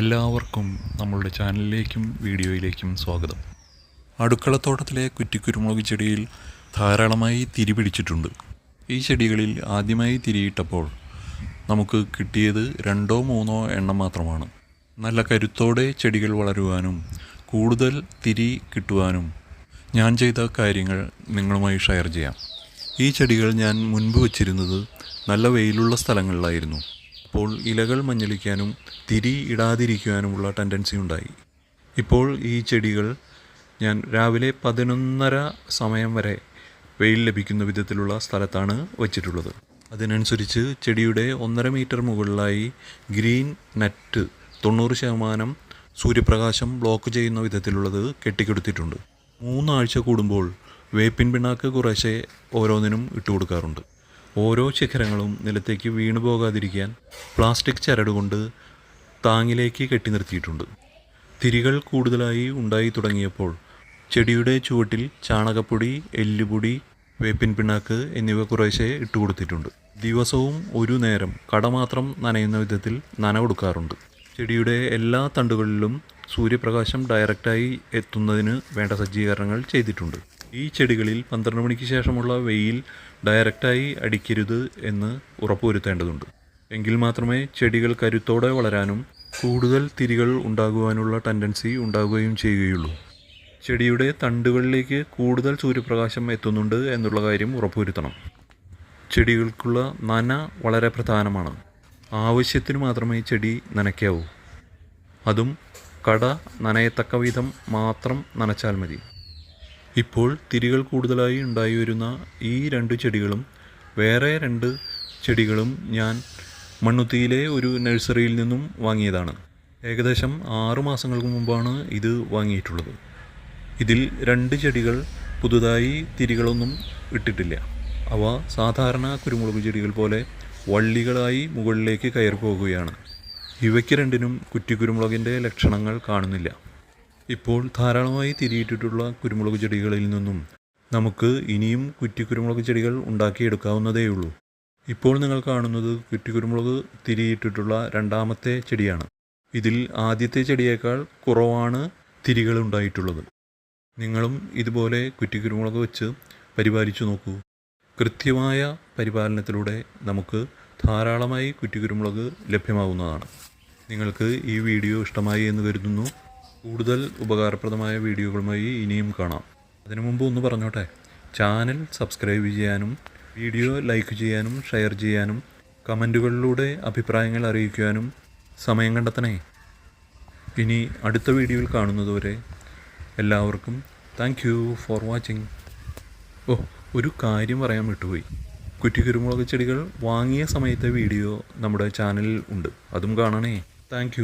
എല്ലാവർക്കും നമ്മളുടെ ചാനലിലേക്കും വീഡിയോയിലേക്കും സ്വാഗതം. അടുക്കളത്തോട്ടത്തിലെ കുറ്റിക്കുരുമുളക് ചെടിയിൽ ധാരാളമായി തിരി പിടിച്ചിട്ടുണ്ട്. ഈ ചെടികളിൽ ആദ്യമായി തിരിയിട്ടപ്പോൾ നമുക്ക് കിട്ടിയത് രണ്ടോ മൂന്നോ എണ്ണം മാത്രമാണ്. നല്ല കരുത്തോടെ ചെടികൾ വളരുവാനും കൂടുതൽ തിരി കിട്ടുവാനും ഞാൻ ചെയ്ത കാര്യങ്ങൾ നിങ്ങളുമായി ഷെയർ ചെയ്യാം. ഈ ചെടികൾ ഞാൻ മുൻപ് വച്ചിരുന്നത് നല്ല വെയിലുള്ള സ്ഥലങ്ങളിലായിരുന്നു. അപ്പോൾ ഇലകൾ മഞ്ഞളിക്കാനും തിരി ഇടാതിരിക്കുവാനുമുള്ള ടെൻഡൻസി ഉണ്ടായി. ഇപ്പോൾ ഈ ചെടികൾ ഞാൻ രാവിലെ പതിനൊന്നര സമയം വരെ വെയിൽ ലഭിക്കുന്ന വിധത്തിലുള്ള സ്ഥലത്താണ് വച്ചിട്ടുള്ളത്. അതിനനുസരിച്ച് ചെടിയുടെ ഒന്നര മീറ്റർ മുകളിലായി ഗ്രീൻ നെറ്റ് തൊണ്ണൂറ് ശതമാനം സൂര്യപ്രകാശം ബ്ലോക്ക് ചെയ്യുന്ന വിധത്തിലുള്ളത് കെട്ടിക്കൊടുത്തിട്ടുണ്ട്. മൂന്നാഴ്ച കൂടുമ്പോൾ വേപ്പിൻ പിണ്ണാക്ക് കുറേശ്ശെ ഓരോന്നിനും ഇട്ട് കൊടുക്കാറുണ്ട് ഓരോ ശിഖരങ്ങളും നിലത്തേക്ക് വീണു പോകാതിരിക്കാൻ പ്ലാസ്റ്റിക് ചരടുകൊണ്ട് താങ്ങിലേക്ക് കെട്ടി നിർത്തിയിട്ടുണ്ട്. തിരികൾ കൂടുതലായി ഉണ്ടായി തുടങ്ങിയപ്പോൾ ചെടിയുടെ ചുവട്ടിൽ ചാണകപ്പൊടി എല്ലുപൊടി വേപ്പിൻ പിണ്ണാക്ക് എന്നിവ കുറേശ്ശെ ഇട്ടുകൊടുത്തിട്ടുണ്ട്. ദിവസവും ഒരു നേരം കട മാത്രം നനയുന്ന വിധത്തിൽ നനവെടുക്കാറുണ്ട് ചെടിയുടെ എല്ലാ തണ്ടുകളിലും സൂര്യപ്രകാശം ഡയറക്റ്റായി എത്തുന്നതിന് വേണ്ട സജ്ജീകരണങ്ങൾ ചെയ്തിട്ടുണ്ട്. ഈ ചെടികളിൽ പന്ത്രണ്ട് മണിക്ക് ശേഷമുള്ള വെയിൽ ഡയറക്റ്റായി അടിക്കരുത് എന്ന് ഉറപ്പുവരുത്തേണ്ടതുണ്ട്. എങ്കിൽ മാത്രമേ ചെടികൾ കരുത്തോടെ വളരാനും കൂടുതൽ തിരികൾ ഉണ്ടാകുവാനുള്ള ടെൻഡൻസി ഉണ്ടാകുകയും ചെയ്യുകയുള്ളൂ. ചെടിയുടെ തണ്ടുകളിലേക്ക് കൂടുതൽ സൂര്യപ്രകാശം എത്തുന്നുണ്ട് എന്നുള്ള കാര്യം ഉറപ്പുവരുത്തണം. ചെടികൾക്കുള്ള നന വളരെ പ്രധാനമാണ്. ആവശ്യത്തിന് മാത്രമേ ചെടി നനയ്ക്കാവൂ. അതും കട നനയത്തക്ക വിധം മാത്രം നനച്ചാൽ മതി. ഇപ്പോൾ തിരികൾ കൂടുതലായി ഉണ്ടായി വരുന്ന ഈ രണ്ട് ചെടികളും വേറെ രണ്ട് ചെടികളും ഞാൻ മണ്ണുത്തിയിലെ ഒരു നഴ്സറിയിൽ നിന്നും വാങ്ങിയതാണ്. ഏകദേശം ആറു മാസങ്ങൾക്ക് മുമ്പാണ് ഇത് വാങ്ങിയിട്ടുള്ളത്. ഇതിൽ രണ്ട് ചെടികൾ പുതുതായി തിരികളൊന്നും ഇട്ടിട്ടില്ല. അവ സാധാരണ കുരുമുളക് ചെടികൾ പോലെ വള്ളികളായി മുകളിലേക്ക് കയറി പോകുകയാണ് ഇവയ്ക്ക് രണ്ടിനും കുറ്റി കുരുമുളകിന്റെ ലക്ഷണങ്ങൾ കാണുന്നില്ല. ഇപ്പോൾ ധാരാളമായി തിരിയിട്ടിട്ടുള്ള കുരുമുളക് ചെടികളിൽ നിന്നും നമുക്ക് ഇനിയും കുറ്റി കുരുമുളക് ചെടികൾ ഉണ്ടാക്കിയെടുക്കാവുന്നതേയുള്ളൂ. ഇപ്പോൾ നിങ്ങൾ കാണുന്നത് കുറ്റി കുരുമുളക് തിരിയിട്ടിട്ടുള്ള രണ്ടാമത്തെ ചെടിയാണ്. ഇതിൽ ആദ്യത്തെ ചെടിയേക്കാൾ കുറവാണ് തിരികൾ ഉണ്ടായിട്ടുള്ളത്. നിങ്ങളും ഇതുപോലെ കുറ്റി കുരുമുളക് വെച്ച് പരിപാലിച്ചു നോക്കൂ. കൃത്യമായ പരിപാലനത്തിലൂടെ നമുക്ക് ധാരാളമായി കുറ്റി കുരുമുളക് ലഭ്യമാവുന്നതാണ്. നിങ്ങൾക്ക് ഈ വീഡിയോ ഇഷ്ടമായി എന്ന് കരുതുന്നു. കൂടുതൽ ഉപകാരപ്രദമായ വീഡിയോകളുമായി ഇനിയും കാണാം. അതിനു മുമ്പ് ഒന്ന് പറഞ്ഞോട്ടെ? ചാനൽ സബ്സ്ക്രൈബ് ചെയ്യാനും വീഡിയോ ലൈക്ക് ചെയ്യാനും ഷെയർ ചെയ്യാനും കമന്റുകളിലൂടെ അഭിപ്രായങ്ങൾ അറിയിക്കുവാനും സമയം കണ്ടെത്തണേ. ഇനി അടുത്ത വീഡിയോയിൽ കാണുന്നതുവരെ എല്ലാവർക്കും താങ്ക് യു ഫോർ വാച്ചിങ് ഓ ഒരു കാര്യം പറയാൻ വിട്ടുപോയി. കുറ്റി കുരുമുളക് ചെടികൾ വാങ്ങിയ സമയത്തെ വീഡിയോ നമ്മുടെ ചാനലിൽ ഉണ്ട്. അതും കാണണേ. താങ്ക്